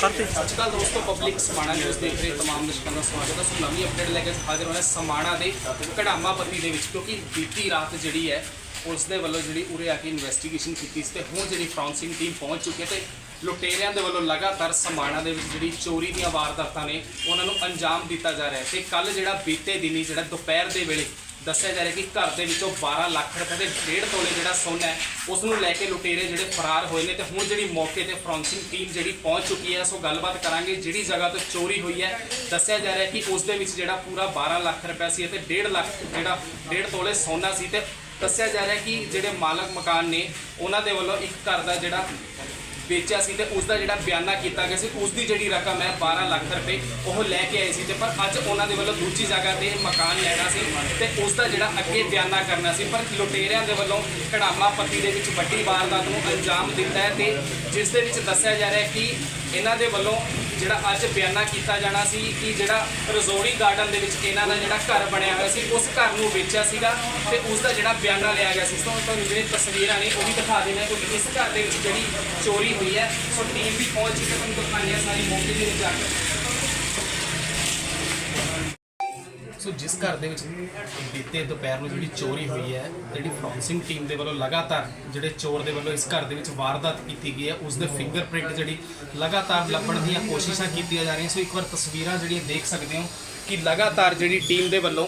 ਕਰਤੇ ਅੱਜਕੱਲ ਦੋਸਤੋ ਪਬਲਿਕ ਸਮਾਣਾ ਨਿਊਜ਼ ਦੇਖ ਰਹੇ ਤਮਾਮ ਦਰਸ਼ਕਾਂ ਦਾ ਸਵਾਗਤ ਹੈ। ਸੋ ਨਵੀਂ ਅਪਡੇਟ ਲੈ ਕੇ ਹਾਜ਼ਰ ਹੋਇਆ ਸਮਾਣਾ ਦੇ ਕਢਾਮਾ ਪੱਤੀ ਦੇ ਵਿੱਚ, ਕਿਉਂਕਿ ਬੀਤੀ ਰਾਤ ਜਿਹੜੀ ਹੈ, ਪੁਲਿਸ ਦੇ ਵੱਲੋਂ ਜਿਹੜੀ ਉਰੇ ਆ ਕੇ ਇਨਵੈਸਟੀਗੇਸ਼ਨ ਕੀਤੀ ਸੀ ਤੇ ਹੁਣ ਜਿਹੜੀ ਫਰਾਂਸਿੰਗ ਟੀਮ ਪਹੁੰਚ ਚੁੱਕੀ ਹੈ ਤੇ ਲੁਟੇਰਿਆਂ ਦੇ ਵੱਲੋਂ ਲਗਾਤਾਰ ਸਮਾਣਾ ਦੇ ਵਿੱਚ ਜਿਹੜੀ ਚੋਰੀ ਦੀਆਂ ਵਾਰਦਾਤਾਂ ਨੇ, ਉਹਨਾਂ ਨੂੰ ਅੰਜਾਮ ਦਿੱਤਾ ਜਾ ਰਿਹਾ ਹੈ। ਤੇ ਕੱਲ ਜਿਹੜਾ ਬੀਤੇ ਦਿਨੀ ਜਿਹੜਾ ਦੁਪਹਿਰ ਦੇ ਵੇਲੇ ਦੱਸਿਆ ਜਾ ਰਿਹਾ ਕਿ ਘਰ ਦੇ ਵਿੱਚੋਂ 12 ਲੱਖ ਰੁਪਏ ਦੇ ਡੇਢ ਤੋਲੇ ਜਿਹੜਾ ਸੋਨਾ ਹੈ ਉਸ ਨੂੰ ਲੈ ਕੇ ਲੁਟੇਰੇ ਜਿਹੜੇ ਫਰਾਰ ਹੋਏ ਨੇ ਤੇ ਹੁਣ ਜਿਹੜੀ ਮੌਕੇ ਤੇ ਫਰਾਂਸਿੰਗ ਟੀਮ ਜਿਹੜੀ ਪਹੁੰਚ ਚੁੱਕੀ ਹੈ ਸੋ ਗੱਲਬਾਤ ਕਰਾਂਗੇ ਜਿਹੜੀ ਜਗ੍ਹਾ ਤੋਂ ਚੋਰੀ ਹੋਈ ਹੈ। ਦੱਸਿਆ ਜਾ ਰਿਹਾ ਕਿ ਉਸ ਦੇ ਵਿੱਚ ਜਿਹੜਾ ਪੂਰਾ 12 ਲੱਖ ਰੁਪਏ ਸੀ ਅਤੇ ਡੇਢ ਲੱਖ ਜਿਹੜਾ ਡੇਢ ਤੋਲੇ ਸੋਨਾ ਸੀ ਤੇ ਦੱਸਿਆ ਜਾ ਰਿਹਾ ਕਿ ਜਿਹੜੇ ਮਾਲਕ ਮਕਾਨ ਨੇ, ਉਹਨਾਂ ਦੇ ਵੱਲੋਂ ਇੱਕ ਘਰ ਦਾ ਜਿਹੜਾ ਵੇਚਿਆ ਸੀ ਤੇ ਉਸ ਦਾ ਜਿਹੜਾ ਬਿਆਨਾ ਕੀਤਾ ਗਿਆ ਸੀ ਉਸ ਦੀ ਜਿਹੜੀ ਰਕਮ ਹੈ 12 ਲੱਖ ਰੁਪਏ, ਉਹ ਲੈ ਕੇ ਆਏ ਸੀ ਤੇ ਪਰ ਅੱਜ ਉਹਨਾਂ ਦੇ ਵੱਲੋਂ ਦੂਜੀ ਜਗ੍ਹਾ ਤੇ ਮਕਾਨ ਲੈਣਾ ਸੀ ਤੇ ਉਸ ਦਾ ਜਿਹੜਾ ਅੱਗੇ ਬਿਆਨਾ ਕਰਨਾ ਸੀ। ਪਰ ਲੁਟੇਰਿਆਂ ਦੇ ਵੱਲੋਂ ਕੜਾਮਾ ਪੱਤੀ ਦੇ ਵਿੱਚ ਵੱਡੀ ਵਾਰਦਾਤ ਨੂੰ ਅੰਜਾਮ ਦਿੱਤਾ ਹੈ ਤੇ ਜਿਸ ਦੇ ਵਿੱਚ ਦੱਸਿਆ ਜਾ ਰਿਹਾ ਹੈ ਕਿ ਇਹਨਾਂ ਦੇ ਵੱਲੋਂ ਜਿਹੜਾ ਅੱਜ ਬਿਆਨਾ ਕੀਤਾ ਜਾਣਾ ਸੀ ਕਿ ਜਿਹੜਾ ਰਜ਼ੋੜੀ ਗਾਰਡਨ ਦੇ ਵਿੱਚ ਇਹਨਾਂ ਦਾ ਜਿਹੜਾ ਘਰ ਬਣਿਆ ਹੋਇਆ ਸੀ, ਉਸ ਘਰ ਨੂੰ ਵੇਚਿਆ ਸੀਗਾ ਤੇ ਉਸ ਦਾ ਜਿਹੜਾ ਬਿਆਨਾ ਲਿਆ ਗਿਆ ਸੀ। ਸੋ ਤੁਹਾਨੂੰ ਜਿਹੜੇ ਤਸਵੀਰਾਂ ਨੇ ਉਹ ਵੀ ਦਿਖਾ ਦੇਣਾ ਕਿਉਂਕਿ ਇਸ ਘਰ ਦੇ ਵਿੱਚ ਜਿਹੜੀ ਚੋਰੀ ਹੋਈ ਹੈ, ਸੋ ਟੀਮ ਵੀ ਪਹੁੰਚ ਚੁੱਕੀ ਹੈ। ਤੁਹਾਨੂੰ ਦਿਖਾਉਂਦੇ ਸਾਰੀ ਮੌਕੇ ਦੇ ਵਿੱਚ ਜਾ ਕੇ। ਸੋ ਜਿਸ ਘਰ ਦੇ ਵਿੱਚ ਬੀਤੇ ਦੁਪਹਿਰ ਨੂੰ ਜਿਹੜੀ ਚੋਰੀ ਹੋਈ ਹੈ, ਜਿਹੜੀ ਫਰਾਂਸਿੰਗ ਟੀਮ ਦੇ ਵੱਲੋਂ ਲਗਾਤਾਰ ਜਿਹੜੇ ਚੋਰ ਦੇ ਵੱਲੋਂ ਇਸ ਘਰ ਦੇ ਵਿੱਚ ਵਾਰਦਾਤ ਕੀਤੀ ਗਈ ਹੈ, ਉਸ ਦੇ ਫਿੰਗਰਪ੍ਰਿੰਟ ਜਿਹੜੀ ਲਗਾਤਾਰ ਲੱਭਣ ਦੀਆਂ ਕੋਸ਼ਿਸ਼ਾਂ ਕੀਤੀਆਂ ਜਾ ਰਹੀਆਂ। ਸੋ ਇੱਕ ਵਾਰ ਤਸਵੀਰਾਂ ਜਿਹੜੀਆਂ ਦੇਖ ਸਕਦੇ ਹੋ ਕਿ ਲਗਾਤਾਰ ਜਿਹੜੀ ਟੀਮ ਦੇ ਵੱਲੋਂ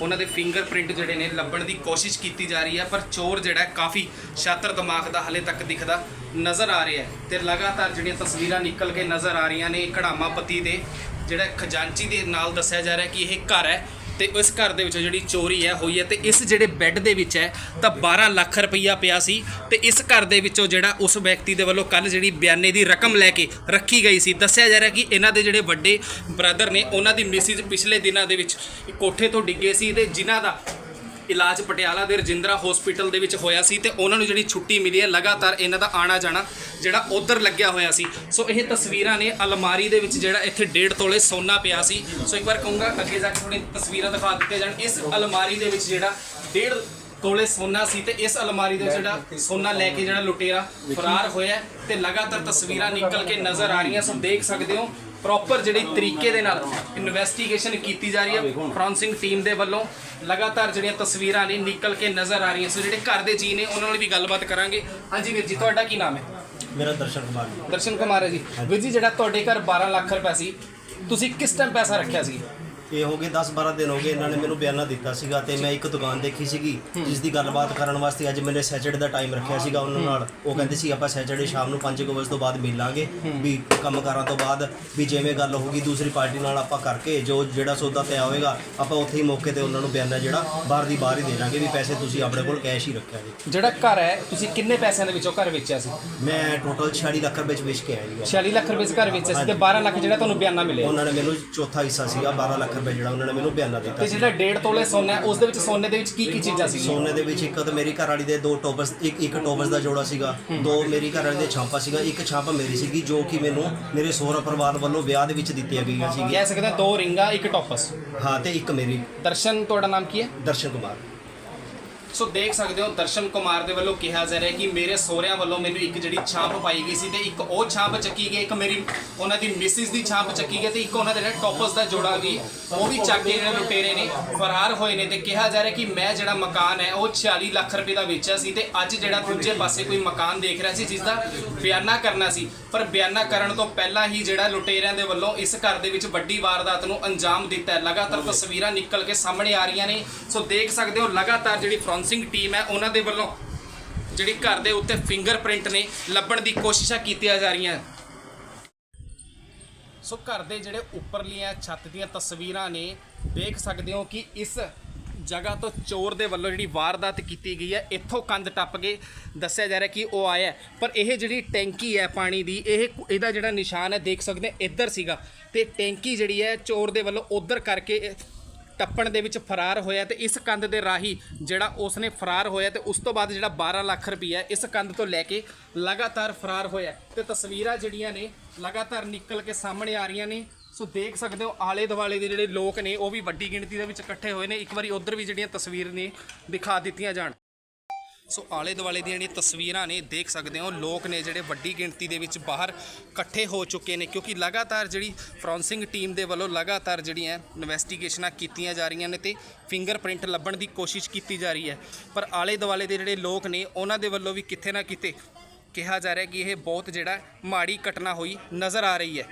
ਉਹਨਾਂ ਦੇ ਫਿੰਗਰਪ੍ਰਿੰਟ ਜਿਹੜੇ ਨੇ ਲੱਭਣ ਦੀ ਕੋਸ਼ਿਸ਼ ਕੀਤੀ ਜਾ ਰਹੀ ਹੈ, ਪਰ ਚੋਰ ਜਿਹੜਾ ਕਾਫੀ ਸ਼ਾਤਰ ਦਿਮਾਗ ਦਾ ਹਲੇ ਤੱਕ ਦਿਖਦਾ ਨਜ਼ਰ ਆ ਰਿਹਾ ਹੈ ਤੇ ਲਗਾਤਾਰ ਜਿਹੜੀਆਂ ਤਸਵੀਰਾਂ ਨਿਕਲ ਕੇ ਨਜ਼ਰ ਆ ਰਹੀਆਂ ਨੇ ਕੜਾਮਾ ਪਤੀ ਦੇ, ਜਿਹੜਾ ਖਜ਼ਾਨਚੀ ਦੇ ਨਾਲ ਦੱਸਿਆ ਜਾ ਰਿਹਾ ਕਿ ਇਹ ਘਰ ਹੈ। ਤੇ ਇਸ ਘਰ ਦੇ ਵਿੱਚ ਜਿਹੜੀ ਚੋਰੀ ਹੈ, ਹੋਈ ਹੈ ਤੇ ਇਸ ਜਿਹੜੇ ਬੈੱਡ ਦੇ ਵਿੱਚ ਹੈ, ਤਾਂ 12 ਲੱਖ ਰੁਪਈਆ ਪਿਆ ਸੀ ਤੇ ਇਸ ਘਰ ਦੇ ਵਿੱਚੋਂ ਜਿਹੜਾ ਉਸ ਵਿਅਕਤੀ ਦੇ ਵੱਲੋਂ ਕੱਲ ਜਿਹੜੀ ਬਿਆਨੇ ਦੀ ਰਕਮ ਲੈ ਕੇ ਰੱਖੀ ਗਈ ਸੀ। ਦੱਸਿਆ ਜਾ ਰਿਹਾ ਕਿ ਇਹਨਾਂ ਦੇ ਜਿਹੜੇ ਵੱਡੇ ਬ੍ਰਦਰ ਨੇ, ਉਹਨਾਂ ਦੀ ਮਿਸਿਸ ਪਿਛਲੇ ਦਿਨਾਂ ਦੇ ਵਿੱਚ ਕੋਠੇ ਤੋਂ ਡਿੱਗੇ ਸੀ ਤੇ ਜਿਨ੍ਹਾਂ ਦਾ ਇਲਾਜ ਪਟਿਆਲਾ ਦੇ ਰਜਿੰਦਰਾ ਹਸਪੀਟਲ ਦੇ ਵਿੱਚ ਹੋਇਆ ਸੀ ਤੇ ਉਹਨਾਂ ਨੂੰ ਜਿਹੜੀ ਛੁੱਟੀ ਮਿਲੀ ਹੈ, ਲਗਾਤਾਰ ਇਹਨਾਂ ਦਾ ਆਣਾ ਜਾਣਾ ਜਿਹੜਾ ਉਧਰ ਲੱਗਿਆ ਹੋਇਆ ਸੀ। ਸੋ ਇਹ ਤਸਵੀਰਾਂ ਨੇ ਅਲਮਾਰੀ ਦੇ ਵਿੱਚ ਜਿਹੜਾ ਇੱਥੇ ਡੇਢ ਤੋਲੇ ਸੋਨਾ ਪਿਆ ਸੀ। ਸੋ ਇੱਕ ਵਾਰ ਕਹੂੰਗਾ, ਅੱਗੇ ਜਾ ਕੇ ਥੋੜੀ ਤਸਵੀਰਾਂ ਦਿਖਾ ਦਿੱਤੇ ਜਾਣ। ਇਸ ਅਲਮਾਰੀ ਦੇ ਵਿੱਚ ਜਿਹੜਾ ਡੇਢ ਤੋਲੇ ਸੋਨਾ ਸੀ ਤੇ ਇਸ ਅਲਮਾਰੀ ਦੇ ਜਿਹੜਾ ਸੋਨਾ ਲੈ ਕੇ ਜਿਹੜਾ ਲੁਟੇਰਾ ਫਰਾਰ ਹੋਇਆ ਹੈ ਤੇ ਲਗਾਤਾਰ ਤਸਵੀਰਾਂ ਨਿਕਲ ਕੇ ਨਜ਼ਰ ਆ ਰਹੀਆਂ। ਸੋ ਦੇਖ ਸਕਦੇ ਹੋ ਪ੍ਰੋਪਰ ਜਿਹੜੀ ਤਰੀਕੇ ਦੇ ਨਾਲ ਇਨਵੈਸਟੀਗੇਸ਼ਨ ਕੀਤੀ ਜਾ ਰਹੀ ਹੈ। ਫਰਾਂਸਿੰਗ ਟੀਮ ਦੇ ਵੱਲੋਂ ਲਗਾਤਾਰ ਜਿਹੜੀਆਂ ਤਸਵੀਰਾਂ ਨੇ ਨਿਕਲ ਕੇ ਨਜ਼ਰ ਆ ਰਹੀਆਂ ਸੋ ਜਿਹੜੇ ਘਰ ਦੇ ਜੀ ਨੇ ਉਹਨਾਂ ਨਾਲ ਵੀ ਗੱਲਬਾਤ ਕਰਾਂਗੇ। ਹਾਂਜੀ ਵੀਰ ਜੀ ਤੁਹਾਡਾ ਕੀ ਨਾਮ ਹੈ? ਮੇਰਾ ਦਰਸ਼ਨ ਕੁਮਾਰ ਜੀ। ਦਰਸ਼ਨ ਕੁਮਾਰ ਹੈ ਜੀ। ਵੀਰ ਜੀ ਜਿਹੜਾ ਤੁਹਾਡੇ ਘਰ 12 ਲੱਖ ਰੁਪਏ ਸੀ ਤੁਸੀਂ ਕਿਸ ਟਾਈਮ ਪੈਸਾ ਰੱਖਿਆ ਸੀ? ਇਹ ਹੋ ਗਏ 10-12 ਦਿਨ ਹੋ ਗਏ ਇਹਨਾਂ ਨੇ ਮੈਨੂੰ ਬਿਆਨਾ ਦਿੱਤਾ ਸੀਗਾ ਤੇ ਮੈਂ ਇੱਕ ਦੁਕਾਨ ਦੇਖੀ ਸੀਗੀ ਜਿਸ ਦੀ ਗੱਲਬਾਤ ਕਰਨ ਵਾਸਤੇ ਅੱਜ ਮੈਨੇ ਸੈਚਰਡੇ ਦਾ ਟਾਈਮ ਰੱਖਿਆ ਸੀਗਾ ਉਹਨਾਂ ਨਾਲ। ਉਹ ਕਹਿੰਦੇ ਸੀ ਆਪਾਂ ਸੈਚਰਡੇ ਸ਼ਾਮ ਨੂੰ 5 ਵਜੇ ਤੋਂ ਬਾਅਦ ਮਿਲਾਂਗੇ ਵੀ ਕੰਮਕਾਰਾਂ ਤੋਂ ਬਾਅਦ ਵੀ ਜਿਵੇਂ ਗੱਲ ਹੋਊਗੀ ਦੂਸਰੀ ਪਾਰਟੀ ਨਾਲ ਆਪਾਂ ਕਰਕੇ ਜੋ ਜਿਹੜਾ ਸੌਦਾ ਪਿਆ ਹੋਵੇਗਾ ਆਪਾਂ ਉੱਥੇ ਹੀ ਮੌਕੇ ਤੇ ਉਹਨਾਂ ਨੂੰ ਬਿਆਨਾ ਜਿਹੜਾ ਬਾਹਰ ਦੀ ਬਾਹਰ ਹੀ ਦੇ ਦਾਂਗੇ ਵੀ ਪੈਸੇ ਤੁਸੀਂ ਆਪਣੇ ਕੋਲ ਕੈਸ਼ ਹੀ ਰੱਖਿਆ ਜੀ। ਜਿਹੜਾ ਘਰ ਹੈ ਤੁਸੀਂ ਕਿੰਨੇ ਪੈਸਿਆਂ ਦੇ ਵਿੱਚੋਂ ਘਰ ਵੇਚਿਆ ਸੀ? ਮੈਂ ਟੋਟਲ 46 ਲੱਖ ਰੁਪਏ ਚ ਵੇਚ ਕੇ ਆਇਆ ਜੀ। 46 ਲੱਖ ਰੁਪਏ ਘਰ ਵੇਚਿਆ ਸੀ ਤੇ 12 ਲੱਖ ਜਿਹੜਾ ਤੁਹਾਨੂੰ ਬਿਆਨਾ ਮਿਲਿਆ। ਉਹਨਾਂ ਨੇ ਮੈਨੂੰ ਚੌਥਾ ਹਿੱਸਾ ਸੀਗਾ 12 ਲੱਖ ਰੁਪਏ ਜਿਹੜਾ ਉਹਨਾਂ ਨੇ ਮੈਨੂੰ ਬਿਆਨਾ ਦਿੱਤਾ ਤੇ ਸੀ। ਜਿਹੜਾ ਡੇਢ ਤੋਲੇ ਸੋਨਾ ਹੈ ਉਸ ਦੇ ਵਿੱਚ ਸੋਨੇ ਦੇ ਵਿੱਚ ਕੀ ਕੀ ਚੀਜ਼ਾਂ ਸੀ ਸੋਨੇ ਦੇ ਵਿੱਚ ਇੱਕ ਤਾਂ ਮੇਰੀ ਘਰ ਵਾਲੀ ਦੇ ਦੋ ਟੋਪਸ ਇੱਕ ਇੱਕ ਟੋਪਸ ਦਾ ਜੋੜਾ ਸੀਗਾ ਦੋ ਮੇਰੀ ਘਰ ਵਾਲੀ ਦੇ ਛਾਪਾ ਸੀਗਾ ਇੱਕ ਛਾਪ ਮੇਰੀ ਸੀਗੀ ਜੋ ਕਿ ਮੈਨੂੰ ਮੇਰੇ ਸਹੁਰਾ ਪਰਿਵਾਰ ਵੱਲੋਂ ਵਿਆਹ ਦੇ ਵਿੱਚ ਦਿੱਤੀਆਂ ਗਈਆਂ ਸੀਗੀਆਂ। ਕਹਿ ਸਕਦੇ ਹਾਂ ਦੋ ਰਿੰਗਾਂ ਇੱਕ ਟੋਪਸ। ਹਾਂ ਤੇ ਇੱਕ ਮੇਰੀ। ਦਰਸ਼ਨ ਤੁਹਾਡਾ ਨਾਮ ਕੀ ਹੈ? ਦਰਸ਼ਨ ਕੁਮਾਰ। ਸੋ ਦੇਖ ਸਕਦੇ ਹੋ, ਦਰਸ਼ਨ ਕੁਮਾਰ ਦੇ ਵੱਲੋਂ ਕਿਹਾ ਜਾ ਰਿਹਾ ਕਿ ਮੇਰੇ ਸੋਹਰਿਆਂ ਵੱਲੋਂ ਮੈਨੂੰ ਇੱਕ ਜਿਹੜੀ ਛਾਪ ਪਾਈ ਗਈ ਸੀ ਤੇ ਇੱਕ ਉਹ ਛਾਪ ਚੱਕੀ ਗਈ, ਇੱਕ ਮੇਰੀ, ਉਹਨਾਂ ਦੀ ਮਿਸਿਸ ਦੀ ਛਾਪ ਚੱਕੀ ਗਈ ਤੇ ਇੱਕ ਉਹਨਾਂ ਦੇ ਜਿਹੜਾ ਟੋਪਸ ਦਾ ਜੋੜਾ ਵੀ, ਉਹ ਵੀ ਚੱਕ ਕੇ ਜਿਹੜੇ ਲੁਟੇਰੇ ਨੇ, ਫਰਾਰ ਹੋਏ ਨੇ ਤੇ ਕਿਹਾ ਜਾ ਰਿਹਾ ਕਿ ਮੈਂ ਜਿਹੜਾ ਮਕਾਨ ਹੈ, ਉਹ 46 ਲੱਖ ਰੁਪਏ ਦਾ ਵੇਚਿਆ ਸੀ ਤੇ ਅੱਜ ਜਿਹੜਾ ਦੂਜੇ ਪਾਸੇ ਕੋਈ ਮਕਾਨ ਦੇਖ ਰਿਹਾ ਸੀ ਜਿਸ ਦਾ ਬਿਆਨਾ ਕਰਨਾ ਸੀ। ਪਰ ਬਿਆਨਾ ਕਰਨ ਤੋਂ ਪਹਿਲਾਂ ਹੀ ਜਿਹੜਾ ਲੁਟੇਰਿਆਂ ਦੇ ਵੱਲੋਂ ਇਸ ਘਰ ਦੇ ਵਿੱਚ ਵੱਡੀ ਵਾਰਦਾਤ ਨੂੰ ਅੰਜਾਮ ਦਿੱਤਾ ਹੈ। ਲਗਾਤਾਰ ਤਸਵੀਰਾਂ ਨਿਕਲ ਕੇ ਸਾਹਮਣੇ ਆ ਰਹੀਆਂ ਨੇ। ਸੋ ਦੇਖ ਸਕਦੇ ਹੋ, ਲਗਾਤਾਰ ਜਿਹੜੀ ਫਰਾਂਸਿੰਗ ਟੀਮ ਹੈ, ਉਹਨਾਂ ਦੇ ਵੱਲੋਂ ਜਿਹੜੀ ਘਰ ਦੇ ਉੱਤੇ ਫਿੰਗਰਪ੍ਰਿੰਟ ਨੇ ਲੱਭਣ ਦੀ ਕੋਸ਼ਿਸ਼ਾਂ ਕੀਤੀਆਂ ਜਾ ਰਹੀਆਂ। ਸੋ ਘਰ ਦੇ ਜਿਹੜੇ ਉੱਪਰਲੀਆਂ ਛੱਤ ਦੀਆਂ ਤਸਵੀਰਾਂ ਨੇ, ਦੇਖ ਸਕਦੇ ਹੋ ਕਿ ਇਸ ਜਗ੍ਹਾ ਤੋਂ ਚੋਰ ਦੇ ਵੱਲੋਂ ਜਿਹੜੀ ਵਾਰਦਾਤ ਕੀਤੀ ਗਈ ਹੈ, ਇੱਥੋਂ ਕੰਧ ਟੱਪ ਕੇ ਦੱਸਿਆ ਜਾ ਰਿਹਾ ਕਿ ਉਹ ਆਇਆ ਪਰ ਇਹ ਜਿਹੜੀ ਟੈਂਕੀ ਹੈ ਪਾਣੀ ਦੀ, ਇਹ ਇਹਦਾ ਜਿਹੜਾ ਨਿਸ਼ਾਨ ਹੈ, ਦੇਖ ਸਕਦੇ ਹੋ, ਇੱਧਰ ਸੀਗਾ। ਤੇ ਟੈਂਕੀ ਜਿਹੜੀ ਹੈ, ਚੋਰ ਦੇ ਵੱਲੋਂ ਉਧਰ ਕਰਕੇ ਟੱਪਣ ਦੇ ਵਿੱਚ ਫਰਾਰ ਹੋਇਆ ਤੇ ਇਸ ਕੰਧ ਦੇ ਰਾਹੀਂ ਜਿਹੜਾ ਉਸਨੇ ਫਰਾਰ ਹੋਇਆ ਤੇ ਉਸ ਤੋਂ ਬਾਅਦ ਜਿਹੜਾ 12 ਲੱਖ ਰੁਪਈਆ ਇਸ ਕੰਧ ਤੋਂ ਲੈ ਕੇ ਲਗਾਤਾਰ ਫਰਾਰ ਹੋਇਆ ਤੇ ਤਸਵੀਰਾਂ ਜਿਹੜੀਆਂ ਨੇ ਲਗਾਤਾਰ ਨਿਕਲ ਕੇ ਸਾਹਮਣੇ ਆ ਰਹੀਆਂ ਨੇ। ਸੋ ਦੇਖ ਸਕਦੇ ਹੋ, ਆਲੇ ਦੁਆਲੇ ਦੇ ਜਿਹੜੇ ਲੋਕ ਨੇ, ਉਹ ਵੀ ਵੱਡੀ ਗਿਣਤੀ ਦੇ ਵਿੱਚ ਇਕੱਠੇ ਹੋਏ ਨੇ। ਇੱਕ ਵਾਰੀ ਉਧਰ ਵੀ ਜਿਹੜੀਆਂ ਤਸਵੀਰ ਨੇ ਦਿਖਾ ਦਿੱਤੀਆਂ ਜਾਣ। ਸੋ ਆਲੇ ਦੁਆਲੇ ਦੀਆਂ ਜਿਹੜੀਆਂ ਤਸਵੀਰਾਂ ਨੇ ਦੇਖ ਸਕਦੇ ਹੋ, ਲੋਕ ਨੇ ਜਿਹੜੇ ਵੱਡੀ ਗਿਣਤੀ ਦੇ ਵਿੱਚ ਬਾਹਰ ਇਕੱਠੇ ਹੋ ਚੁੱਕੇ ਨੇ ਕਿਉਂਕਿ ਲਗਾਤਾਰ ਜਿਹੜੀ ਫ੍ਰਾਂਸਿੰਗ ਟੀਮ ਦੇ ਵੱਲੋਂ ਲਗਾਤਾਰ ਜਿਹੜੀਆਂ ਇਨਵੈਸਟੀਗੇਸ਼ਨਾਂ ਕੀਤੀਆਂ ਜਾ ਰਹੀਆਂ ਨੇ ਤੇ ਫਿੰਗਰਪ੍ਰਿੰਟ ਲੱਭਣ ਦੀ ਕੋਸ਼ਿਸ਼ ਕੀਤੀ ਜਾ ਰਹੀ ਹੈ। ਪਰ ਆਲੇ ਦੁਆਲੇ ਦੇ ਜਿਹੜੇ ਲੋਕ ਨੇ, ਉਹਨਾਂ ਦੇ ਵੱਲੋਂ ਵੀ ਕਿਤੇ ਨਾ ਕਿਤੇ ਕਿਹਾ ਜਾ ਰਿਹਾ ਕਿ ਇਹ ਬਹੁਤ ਜਿਹੜਾ ਮਾੜੀ ਘਟਨਾ ਹੋਈ ਨਜ਼ਰ ਆ ਰਹੀ ਹੈ।